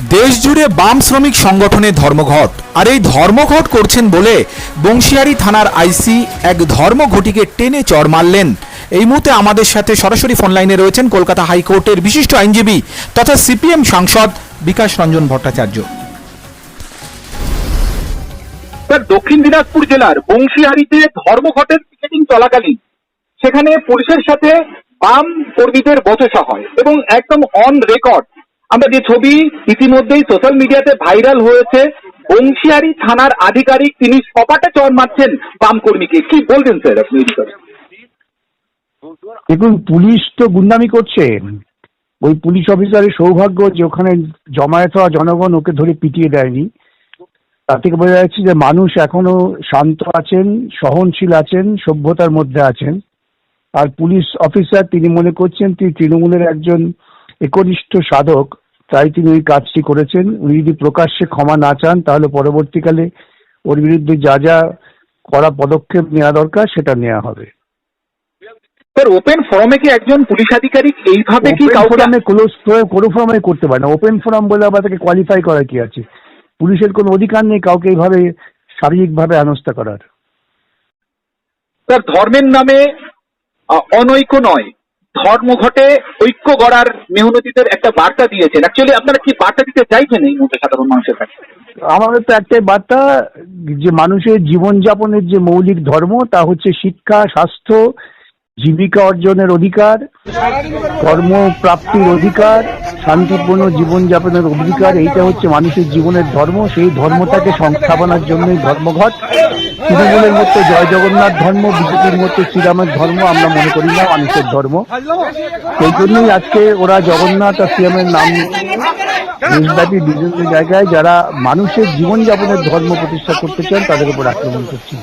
দেশ জুড়ে বাম শ্রমিক সংগঠনের ধর্মঘট। আর এই ধর্মঘট করছেন বলে বংশিয়ারি থানার আইসি এক ধর্মঘটিকে টেনে চড় মারলেন। এই মুহূর্তে আমাদের সাথে সরাসরি ফোন লাইনে রয়েছেন কলকাতা হাইকোর্টের বিশিষ্ট আইনজীবী তথা সিপিএম সাংসদ বিকাশ রঞ্জন ভট্টাচার্য। দক্ষিণ দিনাজপুর জেলার বংশীহারিতে ধর্মঘটের পিকেটিং চলাকালীন সেখানে পুলিশের সাথে বাম কর্মীদের বচসা হয় এবং একদম অন রেকর্ড আমরা যে ছবি ইতিমধ্যেই সোশ্যাল মিডিয়াতে ভাইরাল হয়েছে বংশীহারি থানার আধিকারিক তিনি সপাটে চর মারছেন বাম কর্মীকে। কি বলবেন স্যার আপনি দেখুন, পুলিশ তো গুন্ডামি করছে। ওই পুলিশ অফিসারের সৌভাগ্য যে ওখানে জমায়েত হওয়া জনগণ ওকে ধরে পিটিয়ে দেয়নি। তার থেকে বোঝা যাচ্ছে যে মানুষ এখনও শান্ত আছেন, সহনশীল আছেন, সভ্যতার মধ্যে আছেন। আর পুলিশ অফিসার তিনি মনে করছেন তিনি তৃণমূলের একজন একনিষ্ঠ সাধক তাই তিনি ওই কাজটি করেছেন। উনি যদি প্রকাশ্যে ক্ষমা না চান তাহলে পরবর্তীকালে ওর বিরুদ্ধে যা যা করা পদক্ষেপ নেওয়া দরকার সেটা নেওয়া হবে। স্যার ওপেন ফরমে কি একজন পুলিশ আধিকারিক এইভাবে কি কাউকে ক্লোজ কোনো ফোরামে করতে পারে না। ওপেন ফোরাম বলে আবার তাকে কোয়ালিফাই করার কি আছে? পুলিশের কোনো অধিকার নেই কাউকে এইভাবে শারীরিকভাবে হেনস্থা করার। স্যার ধর্মের নামে অনৈক্য নয়। ধর্মঘটে ঐক্য গড়ার মেহনতিদের একটা বার্তা দিয়েছেন। অ্যাকচুয়ালি আপনারা কি বার্তা দিতে চাইছেন এই মুহূর্তে সাধারণ মানুষের কাছে? আমাদের তো একটাই বার্তা, যে মানুষের জীবনযাপনের যে মৌলিক ধর্ম, তা হচ্ছে শিক্ষা, স্বাস্থ্য, জীবিকা অর্জনের অধিকার, কর্মপ্রাপ্তির অধিকার, শান্তিপূর্ণ জীবনযাপনের অধিকার, এইটা হচ্ছে মানুষের জীবনের ধর্ম। সেই ধর্মটাকে সংস্থাপনার জন্যই ধর্মঘট। তৃণমূলের মতো জয় জগন্নাথ ধর্ম, বিজেপির মতো শ্রীরামের ধর্ম, আমরা মনে করি না, মানুষের ধর্ম। সেই জন্যই আজকে ওরা জগন্নাথ আর শ্রীরামের নাম দেশব্যাপী বিভিন্ন জায়গায় যারা মানুষের জীবনযাপনের ধর্ম প্রতিষ্ঠা করতে চান, তাদের উপর আক্রমণ করছে।